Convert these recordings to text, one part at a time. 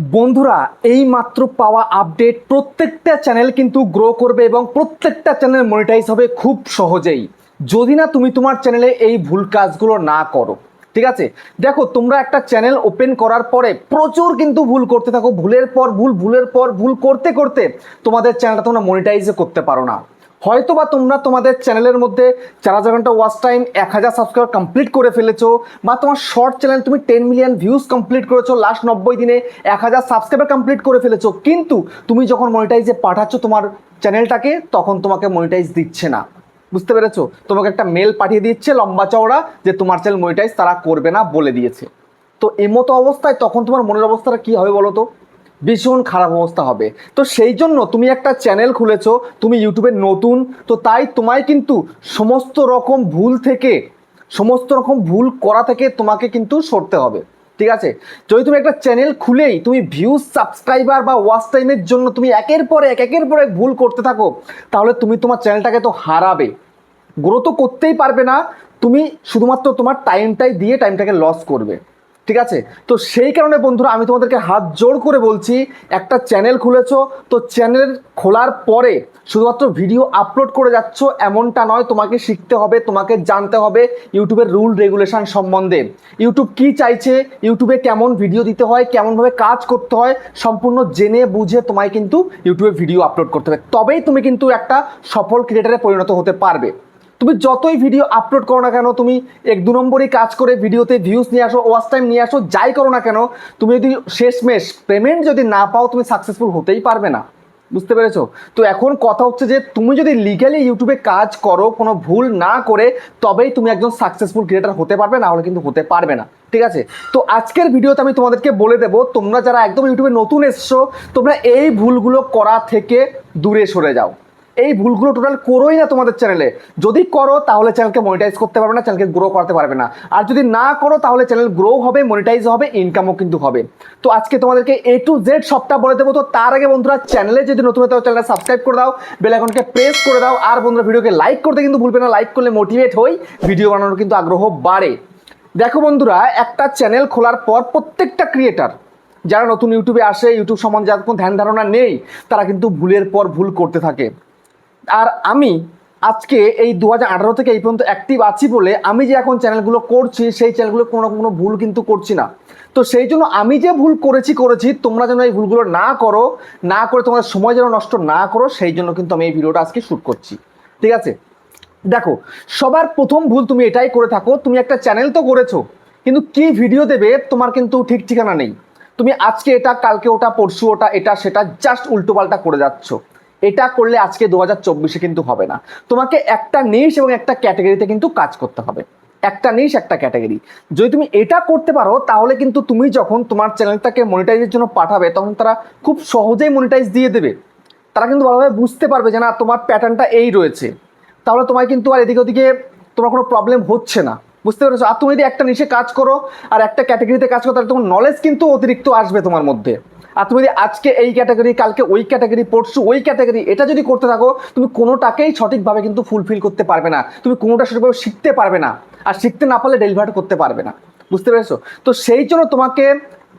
বন্ধুরা এই মাত্র পাওয়া আপডেট প্রত্যেকটা চ্যানেল কিন্তু গ্রো করবে এবং প্রত্যেকটা চ্যানেল মনিটাইজ হবে খুব সহজেই। যদি না তুমি তোমার চ্যানেলে এই ভুল কাজগুলো না করো, ঠিক আছে? দেখো, তোমরা একটা চ্যানেল ওপেন করার পরে প্রচুর কিন্তু ভুল করতে থাকো। ভুলের পর ভুল, ভুলের পর ভুল করতে করতে তোমাদের চ্যানেলটা তোমরা মনিটাইজও করতে পারো না। হয়তো বা তোমরা তোমাদের চ্যানেলের মধ্যে চার হাজার ঘণ্টা ওয়াচ টাইম এক হাজার সাবস্ক্রাইবার কমপ্লিট করে ফেলেছো, বা তোমার শর্ট চ্যানেল তুমি টেন মিলিয়ন ভিউজ কমপ্লিট করেছ লাস্ট নব্বই দিনে, এক হাজার সাবস্ক্রাইবার কমপ্লিট করে ফেলেছো, কিন্তু তুমি যখন মনিটাইজে পাঠাচ্ছ তোমার চ্যানেলটাকে তখন তোমাকে মনিটাইজ দিচ্ছে না। বুঝতে পেরেছ? তোমাকে একটা মেল পাঠিয়ে দিচ্ছে লম্বা চওড়া, যে তোমার চ্যানেল মনিটাইজ তারা করবে না বলে দিয়েছে। তো এই মতো অবস্থায় তখন তোমার মনের অবস্থাটা কী হবে বলো তো? ভীষণ খারাপ অবস্থা হবে। তো সেই জন্য তুমি একটা চ্যানেল খুলেছো, তুমি ইউটিউবে নতুন, তো তাই তোমায় কিন্তু সমস্ত রকম ভুল থেকে, সমস্ত রকম ভুল করা থেকে তোমাকে কিন্তু সরতে হবে। ঠিক আছে? যদি তুমি একটা চ্যানেল খুলেই তুমি ভিউজ সাবস্ক্রাইবার বা ওয়াচ টাইমের জন্য তুমি একের পর এক, একের পর এক ভুল করতে থাকো, তাহলে তুমি তোমার চ্যানেলটাকে তো হারাবে। গ্রো তো করতেই পারবে না, তুমি শুধুমাত্র তোমার টাইমটাই দিয়ে টাইমটাকে লস করবে। ঠিক আছে? তো সেই কারণে বন্ধুরা আমি তোমাদেরকে হাত জোর করে বলছি, একটা চ্যানেল খুলেছো, তো চ্যানেল খোলার পরে শুধুমাত্র ভিডিও আপলোড করে যাচ্ছ, এমনটা নয়, তোমাকে শিখতে হবে, তোমাকে জানতে হবে ইউটিউবের রুল রেগুলেশন সম্বন্ধে। ইউটিউব কি চাইছে, ইউটিউবে কেমন ভিডিও দিতে হয়, কেমনভাবে কাজ করতে হয়, সম্পূর্ণ জেনে বুঝে তোমায় কিন্তু ইউটিউবে ভিডিও আপলোড করতে হবে। তবেই তুমি কিন্তু একটা সফল ক্রিয়েটারে পরিণত হতে পারবে। তুমি যতই ভিডিও আপলোড করো না কেন, তুমি এক দু নম্বরই কাজ করে ভিডিওতে ভিউজ নিয়ে আসো ওয়াচ টাইম নিয়ে আসো, যাই করো না কেন, তুমি যদি শেষমেশ পেমেন্ট যদি না পাও, তুমি সাকসেসফুল হতেই পারবে না। বুঝতে পেরেছ? তো এখন কথা হচ্ছে যে, তুমি যদি লিগালি ইউটিউবে কাজ করো, কোনো ভুল না করে, তবেই তুমি একজন সাকসেসফুল ক্রিয়েটার হতে পারবে, না হলে কিন্তু হতে পারবে না। ঠিক আছে? তো আজকের ভিডিওতে আমি তোমাদেরকে বলে দেবো, তোমরা যারা একদম ইউটিউবে নতুন এসছো, তোমরা এই ভুলগুলো করা থেকে দূরে সরে যাও। এই ভুলগুলো টোটাল করোই না তোমাদের চ্যানেলে যদি করো, তাহলে চ্যানেলকে মনিটাইজ করতে পারবে না চ্যানেলকে গ্রো করতে পারবে না। আর যদি না করো, তাহলে চ্যানেল গ্রো হবে মনিটাইজ হবে ইনকামও কিন্তু হবে। তো আজকে তোমাদেরকে এ টু জেড সবটা বলে দেবো। তো তার আগে বন্ধুরা চ্যানেলে যদি নতুন হতে চ্যানেলটা সাবস্ক্রাইব করে দাও বেল আইকনকে প্রেস করে দাও। আর বন্ধুরা, ভিডিওকে লাইক করতে কিন্তু ভুলবে না। লাইক করলে মোটিভেট হই ভিডিও বানানোর কিন্তু আগ্রহ বাড়ে। দেখো বন্ধুরা, একটা চ্যানেল খোলার পর প্রত্যেকটা ক্রিয়েটার যারা নতুন ইউটিউবে আসে, ইউটিউব সম্বন্ধে যাদের কোনো ধ্যান ধারণা নেই, তারা কিন্তু ভুলের পর ভুল করতে থাকে। আর আমি আজকে এই দু হাজার আঠারো থেকে এই পর্যন্ত অ্যাক্টিভ আছি বলে আমি যে এখন চ্যানেলগুলো করছি, সেই চ্যানেলগুলো কোনো না কোনো ভুল কিন্তু করছি না। তো সেই জন্য আমি যে ভুল করেছি করেছি, তোমরা যেন এই ভুলগুলো না করো, না করে তোমাদের সময় যেন নষ্ট না করো, সেই জন্য কিন্তু আমি এই ভিডিওটা আজকে শ্যুট করছি। ঠিক আছে? দেখো, সবার প্রথম ভুল তুমি এটাই করে থাকো, তুমি একটা চ্যানেল তো করেছ, কিন্তু কি ভিডিও দেবে তোমার কিন্তু ঠিক ঠিকানা নেই। তুমি আজকে এটা, কালকে ওটা, পরশু ওটা, এটা, সেটা জাস্ট উল্টোপাল্টা করে যাচ্ছ। এটা করলে আজকে দু হাজার চব্বিশে কিন্তু হবে না। তোমাকে একটা নিশ এবং একটা ক্যাটাগরিতে কিন্তু কাজ করতে হবে। একটা নিশ একটা ক্যাটাগরি যদি তুমি এটা করতে পারো, তাহলে কিন্তু তুমি যখন তোমার চ্যানেলটাকে মনিটাইজের জন্য পাঠাবে, তখন তারা খুব সহজেই মনিটাইজ দিয়ে দেবে। তারা কিন্তু ভালোভাবে বুঝতে পারবে যে, না, তোমার প্যাটার্নটা এই রয়েছে। তাহলে তোমায় কিন্তু আর এদিকে ওদিকে তোমার কোনো প্রবলেম হচ্ছে না। বুঝতে পেরেছ? আর তুমি যদি একটা নিশে কাজ করো, আর একটা ক্যাটাগরিতে কাজ করো, তাহলে তোমার নলেজ কিন্তু অতিরিক্ত আসবে তোমার মধ্যে। আর তুমি যদি আজকে এই ক্যাটাগরি কালকে ওই ক্যাটাগরি পড়ছো ওই ক্যাটাগরি এটা যদি করতে থাকো, তুমি কোনোটাকেই সঠিকভাবে কিন্তু ফুলফিল করতে পারবে না। তুমি কোনোটা সঠিকভাবে শিখতে পারবে না। আর শিখতে না পারলে ডেলিভার করতে পারবে না। বুঝতে পেরেছ? তো সেই জন্য তোমাকে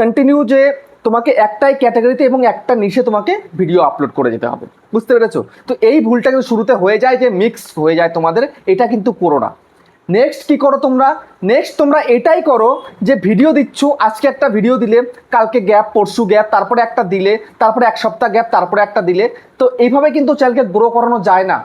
কন্টিনিউ যে তোমাকে একটাই ক্যাটাগরিতে এবং একটা নিশে তোমাকে ভিডিও আপলোড করে যেতে হবে। বুঝতে পেরেছ? তো এই ভুলটা কিন্তু শুরুতে হয়ে যায় যে মিক্স হয়ে যায় তোমাদের, এটা কিন্তু করো না। নেক্সট কি করো তোমরা? নেক্সট তোমরা এটাই করো যে ভিডিও দিচ্ছ, আজকে একটা ভিডিও দিলে, কালকে গ্যাপ পরশু গ্যাপ তারপরে একটা দিলে, তারপরে এক সপ্তাহ গ্যাপ তারপরে একটা দিলে। তো এইভাবে কিন্তু চ্যানেলকে গ্রো করানো যায় না।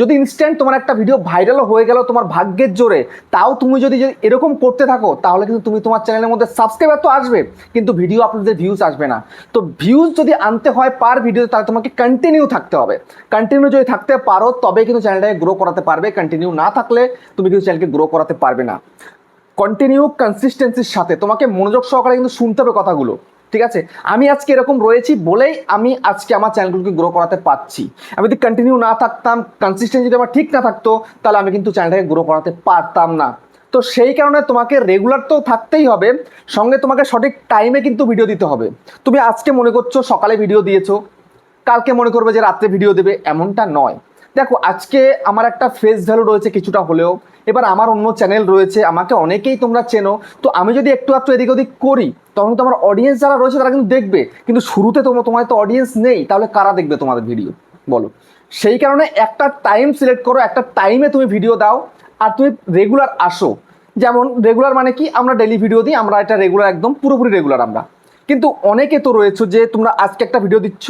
যদি ইনস্ট্যান্ট তোমার একটা ভিডিও ভাইরালও হয়ে গেল তোমার ভাগ্যের জোরে, তাও তুমি যদি এরকম করতে থাকো, তাহলে কিন্তু তুমি তোমার চ্যানেলের মধ্যে সাবস্ক্রাইবার তো আসবে, কিন্তু ভিডিও আপলোডের ভিউজ আসবে না। তো ভিউজ যদি আনতে হয় পার ভিডিও তাহলে তোমাকে কন্টিনিউ থাকতে হবে। কন্টিনিউ যদি থাকতে পারো, তবে কিন্তু চ্যানেলটাকে গ্রো করাতে পারবে। কন্টিনিউ না থাকলে তুমি কিন্তু চ্যানেলকে গ্রো করাতে পারবে না। কন্টিনিউ কনসিস্টেন্সির সাথে। তোমাকে মনোযোগ সহকারে কিন্তু শুনতে হবে কথাগুলো। ঠিক আছে? আমি আজকে এরকম রয়েছি বলেই আমি আজকে আমার চ্যানেলগুলোকে গ্রো করাতে পারছি। আমি যদি কন্টিনিউ না থাকতাম কনসিস্টেন্সি যদি আমার ঠিক না থাকতো, তাহলে আমি কিন্তু চ্যানেলটাকে গ্রো করাতে পারতাম না। তো সেই কারণে তোমাকে রেগুলার তো থাকতেই হবে, সঙ্গে তোমাকে সঠিক টাইমে কিন্তু ভিডিও দিতে হবে। তুমি আজকে মনে করছ সকালে ভিডিও দিয়েছ, কালকে মনে করবে যে রাত্রে ভিডিও দেবে, এমনটা নয়। দেখো, আজকে আমার একটা ফেস ভ্যালু রয়েছে কিছুটা হলেও এবার আমার অন্য চ্যানেল রয়েছে, আমাকে অনেকেই তোমরা চেনো, তো আমি যদি একটু একটু এদিক ওদিক করি, তখন তো আমার অডিয়েন্স যারা রয়েছে তারা কিন্তু দেখবে, কিন্তু শুরুতে তোমার তোমার তো অডিয়েন্স নেই, তাহলে কারা দেখবে তোমাদের ভিডিও বলো। সেই কারণে একটা টাইম সিলেক্ট করো, একটা টাইমে তুমি ভিডিও দাও, আর তুমি রেগুলার আসো। যেমন রেগুলার মানে কি? আমরা ডেলি ভিডিও দিই, আমরা এটা রেগুলার একদম, পুরোপুরি রেগুলার আমরা। কিন্তু অনেকে তো রয়েছে যে তোমরা আজকে একটা ভিডিও দিচ্ছ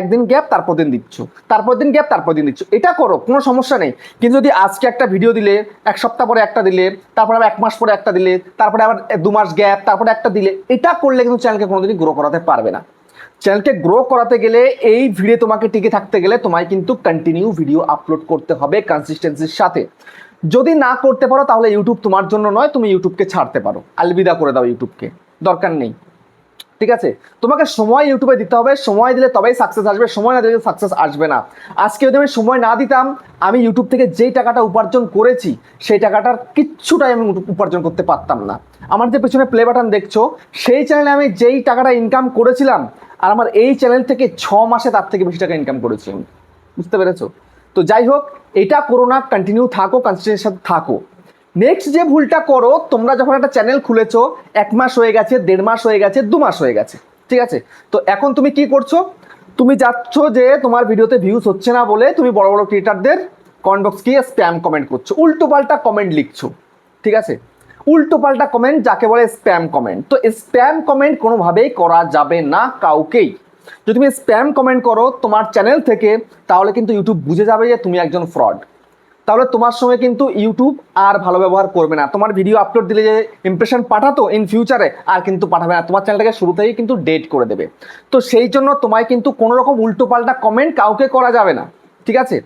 একদিন গ্যাপ, তারপর দিন দিচ্ছ। তারপর দিন গ্যাপ, তারপর দিন দিচ্ছ। এটা করো, কোনো সমস্যা নেই। কিন্তু যদি আজকে একটা ভিডিও দিলে, এক সপ্তাহ পরে একটা দিলে, তারপরে আবার এক মাস পরে একটা দিলে, তারপরে আবার দু মাস গ্যাপ, তারপরে একটা দিলে, এটা করলে কিন্তু চ্যানেলকে কোনোদিনই গ্রো করাতে পারবে না। চ্যানেলকে গ্রো করাতে গেলে এই ভিডিও তোমাকে টিকে থাকতে গেলে তোমায় কিন্তু কন্টিনিউ ভিডিও আপলোড করতে হবে কনসিস্টেন্সির সাথে। যদি না করতে পারো, তাহলে ইউটিউব তোমার জন্য নয়, তুমি ইউটিউবকে ছাড়তে পারো। আলবিদা করে দাও ইউটিউবকে দরকার নেই। ঠিক আছে? তোমাকে সময় ইউটিউবে দিতে হবে, সময় দিলে তবেই সাকসেস আসবে, সময় না দিলে সাকসেস আসবে না। আজকে যদি আমি সময় না দিতাম, আমি ইউটিউব থেকে যেই টাকাটা উপার্জন করেছি, সেই টাকাটার কিচ্ছুটাই আমি উপার্জন করতে পারতাম না। আমার যে পেছনে প্লে বাটন দেখছ, সেই চ্যানেলে আমি যেই টাকাটা ইনকাম করেছিলাম, আর আমার এই চ্যানেল থেকে ছ মাসে তার থেকে বেশি টাকা ইনকাম করেছি বুঝতে পেরেছ? তো যাই হোক, এটা করোনা কন্টিনিউ থাকো কনসিস্টেন্সির সাথে থাকো। নেক্সট যে ভুলটা করো, তোমরা যখন একটা চ্যানেল খুলেছো, এক মাস হয়ে গেছে, দেড় মাস হয়ে গেছে, দু মাস হয়ে গেছে, ঠিক আছে? তো এখন তুমি কি করছ? তুমি যাচ্ছ যে তোমার ভিডিওতে ভিউজ হচ্ছে না বলে তুমি বড় বড় ক্রিয়েটারদের কমেন্ট বক্স গিয়ে স্প্যাম কমেন্ট করছ। উল্টো পাল্টা কমেন্ট লিখছো, ঠিক আছে? উল্টো পাল্টা কমেন্ট যাকে বলে স্প্যাম কমেন্ট তো স্প্যাম কমেন্ট কোনোভাবেই করা যাবে না কাউকেই। যদি তুমি স্প্যাম কমেন্ট করো তোমার চ্যানেল থেকে, তাহলে কিন্তু ইউটিউব বুঝে যাবে যে তুমি একজন ফ্রড তাহলে তোমার সঙ্গে কিন্তু ইউটিউব আর ভালো ব্যবহার করবে না। তোমার ভিডিও আপলোড দিলে যে ইমপ্রেশন পাঠাতো ইন ফিউচারে আর কিন্তু পাঠাবে না। তোমার চ্যানেলটাকে শুরু থেকেই কিন্তু ডেট করে দেবে। তো সেই জন্য তোমায় কিন্তু কোনো রকম উল্টো পাল্টা কমেন্ট কাউকে করা যাবে না। ঠিক আছে?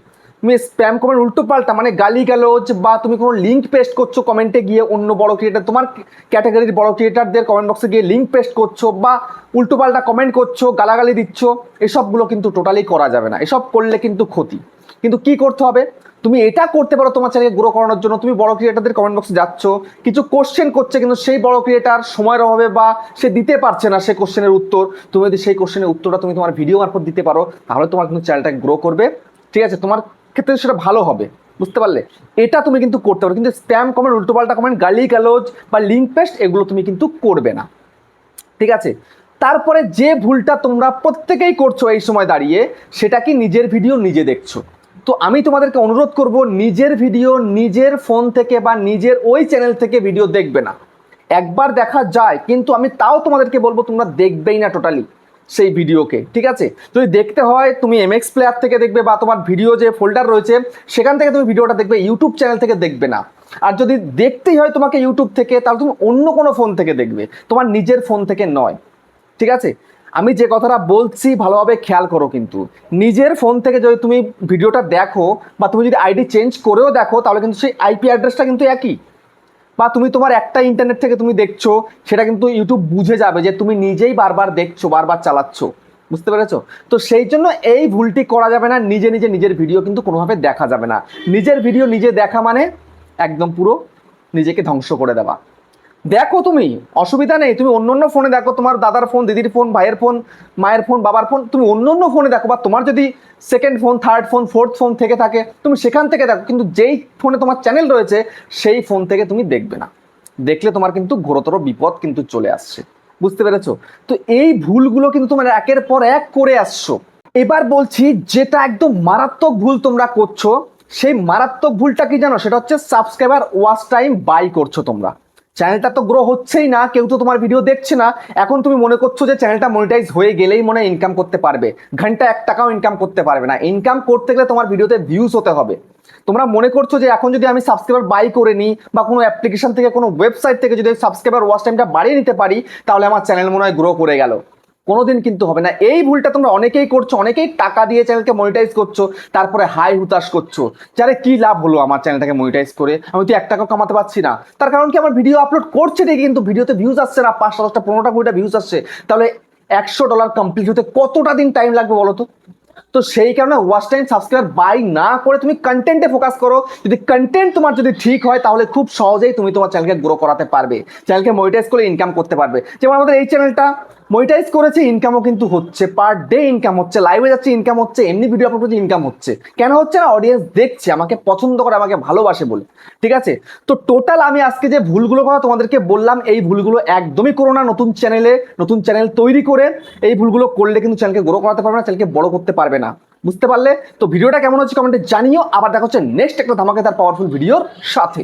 তুমি স্প্যাম কমেন্ট উল্টো পাল্টা মানে গালি গালোজ বা তুমি কোনো লিঙ্ক পেস্ট করছ কমেন্টে গিয়ে অন্য বড় ক্রিয়েটার তোমার ক্যাটাগরির বড় ক্রিয়েটারদের কমেন্ট বক্সে গিয়ে লিঙ্ক পেস্ট করছ বা উল্টো পাল্টা কমেন্ট করছ, গালাগালি দিচ্ছ, এসবগুলো কিন্তু টোটালি করা যাবে না। এসব করলে কিন্তু ক্ষতি। কিন্তু কি করতে হবে? তুমি এটা করতে পারো তোমার চ্যানেলকে গ্রো করানোর জন্য। তুমি বড় ক্রিয়েটারদের কমেন্ট বক্সে যাচ্ছ। কিছু কোশ্চেন করছে কিন্তু সেই বড় ক্রিয়েটার সময়ের অভাবে বা সে দিতে পারছে না সেই কোশ্চেনের উত্তর। তুমি যদি সেই কোশ্চেনের উত্তরটা তুমি তোমার ভিডিও মারফত দিতে পারো, তাহলে তোমার কিন্তু চ্যানেলটাকে গ্রো করবে। ঠিক আছে? তোমার ক্ষেত্রে সেটা ভালো হবে। বুঝতে পারলে? এটা তুমি কিন্তু করতে পারো। কিন্তু স্প্যাম কমেন্ট উল্টোপাল্টা কমেন্ট গালি গালোজ বা লিঙ্ক পেস্ট এগুলো তুমি কিন্তু করবে না। ঠিক আছে? তারপরে যে ভুলটা তোমরা প্রত্যেকেই করছ এই সময় দাঁড়িয়ে, সেটা কি নিজের ভিডিও নিজে দেখছ? তো আমি তোমাদেরকে অনুরোধ করব, নিজের ভিডিও নিজের ফোন থেকে বা নিজের ওই চ্যানেল থেকে ভিডিও দেখবে না। একবার দেখা যায়, কিন্তু আমি তাও তোমাদেরকে বলব, তোমরা দেখবেই না টোটালি সেই ভিডিওকে ঠিক আছে? যদি দেখতে হয়, তুমি এমএক্স প্লেয়ার থেকে দেখবে বা তোমার ভিডিও যে ফোল্ডার রয়েছে, সেখান থেকে তুমি ভিডিওটা দেখবে ইউটিউব চ্যানেল থেকে দেখবে না। আর যদি দেখতেই হয় তোমাকে ইউটিউব থেকে, তাহলে তুমি অন্য কোনো ফোন থেকে দেখবে, তোমার নিজের ফোন থেকে নয়, ঠিক আছে? আমি যে কথাটা বলছি ভালোভাবে খেয়াল করো কিন্তু। নিজের ফোন থেকে যদি তুমি ভিডিওটা দেখো বা তুমি যদি আইডি চেঞ্জ করেও দেখো, তাহলে কিন্তু সেই আইপি অ্যাড্রেসটা কিন্তু একই। বা তুমি তোমার একটা ইন্টারনেট থেকে তুমি দেখছ, সেটা কিন্তু ইউটিউব বুঝে যাবে যে তুমি নিজেই বারবার দেখছ, বারবার চালাচ্ছো। বুঝতে পেরেছ? তো সেই জন্য এই ভুলটি করা যাবে না, নিজে নিজে নিজের ভিডিও কিন্তু কোনোভাবে দেখা যাবে না। নিজের ভিডিও নিজে দেখা মানে একদম পুরো নিজেকে ধ্বংস করে দেওয়া। দেখো তুমি, অসুবিধা নেই। তুমি অন্য অন্য ফোনে দেখো, তোমার দাদার ফোন, দিদির ফোন, ভাইয়ের ফোন, মায়ের ফোন, বাবার ফোন, তুমি অন্য অন্য ফোনে দেখো, বা তোমার যদি second phone third phone fourth phone থেকে থাকে, তুমি সেখান থেকে দেখো, কিন্তু যেই ফোনে তোমার চ্যানেল রয়েছে, সেই ফোন থেকে তুমি দেখবে না। দেখলে তোমার কিন্তু ঘোরতর বিপদ কিন্তু চলে আসছে। বুঝতে পেরেছ? তো এই ভুলগুলো কিন্তু তোমার একের পর এক করে আসছো। এবার বলছি, যেটা একদম মারাত্মক ভুল তোমরা করছ, সেই মারাত্মক ভুলটা কি জানো? সেটা হচ্ছে সাবস্ক্রাইবার ওয়াচ টাইম বাই করছ তোমরা। চ্যানেলটা তো গ্রো হচ্ছেই না, কেউ তো তোমার ভিডিও দেখছে না। এখন তুমি মনে করছ যে চ্যানেলটা মনিটাইজ হয়ে গেলেই মনে ইনকাম করতে পারবে। ঘণ্টা এক টাকাও ইনকাম করতে পারবে না। ইনকাম করতে গেলে তোমার ভিডিওতে ভিউজ হতে হবে। তোমরা মনে করছ যে এখন যদি আমি সাবস্ক্রাইবার বাই করে নিই, বা কোনো অ্যাপ্লিকেশন থেকে, কোনো ওয়েবসাইট থেকে যদি সাবস্ক্রাইবার ওয়াচ টাইমটা বাড়িয়ে নিতে পারি, তাহলে আমার চ্যানেল মনে হয় গ্রো করে গেল। কোনোদিন কিন্তু হবে না। এই ভুলটা তোমরা অনেকেই করছ, অনেকেই টাকা দিয়ে চ্যানেলকে মনিটাইজ করছ, তারপরে হাই হুতাশ করছ। যারে কি লাভ হলো আমার চ্যানেলটাকে মনিটাইজ করে? আমি তো এক টাকাও কামাতে পারছি না। তার কারণ কি আমার ভিডিও আপলোড করছে ঠিকই কিন্তু ভিডিওতে ভিউজ আসছে না পাঁচটা দশটা পনেরোটা, কুড়িটা ভিউজ আসছে। তাহলে একশো ডলার কমপ্লিট হতে কতটা দিন টাইম লাগবে বলো তো? তো সেই কারণে ওয়াচ টাইম সাবস্ক্রাইবার বাই না করে তুমি কন্টেন্টে ফোকাস করো। যদি কন্টেন্ট তোমার যদি ঠিক হয়, তাহলে খুব সহজেই তুমি তোমার চ্যানেলকে গ্রো করাতে পারবে। চ্যানেলকে মনিটাইজ করে ইনকাম করতে পারবে। যেমন আমাদের এই চ্যানেলটা মনিটাইজ করেছে ইনকামও কিন্তু হচ্ছে। পার ডে ইনকাম হচ্ছে লাইভে যাচ্ছে ইনকাম হচ্ছে, এমনি ভিডিও আপলোড ইনকাম হচ্ছে। কেন হচ্ছে না? অডিয়েন্স দেখছে, আমাকে পছন্দ করে, আমাকে ভালোবাসে বলে। ঠিক আছে? তো টোটাল আমি আজকে যে ভুলগুলো কথা তোমাদেরকে বললাম, এই ভুলগুলো একদমই করো না নতুন চ্যানেলে নতুন চ্যানেল তৈরি করে। এই ভুলগুলো করলে কিন্তু চ্যানেলকে গ্রো করাতে পারবে না চ্যানেলকে বড় করতে পারবে না। বুঝতে পারলে? তো ভিডিওটা কেমন হচ্ছে কমেন্টে জানিও। আবার দেখা হচ্ছে নেক্সট একটা ধামাকে তার পাওয়ারফুল ভিডিওর সাথে।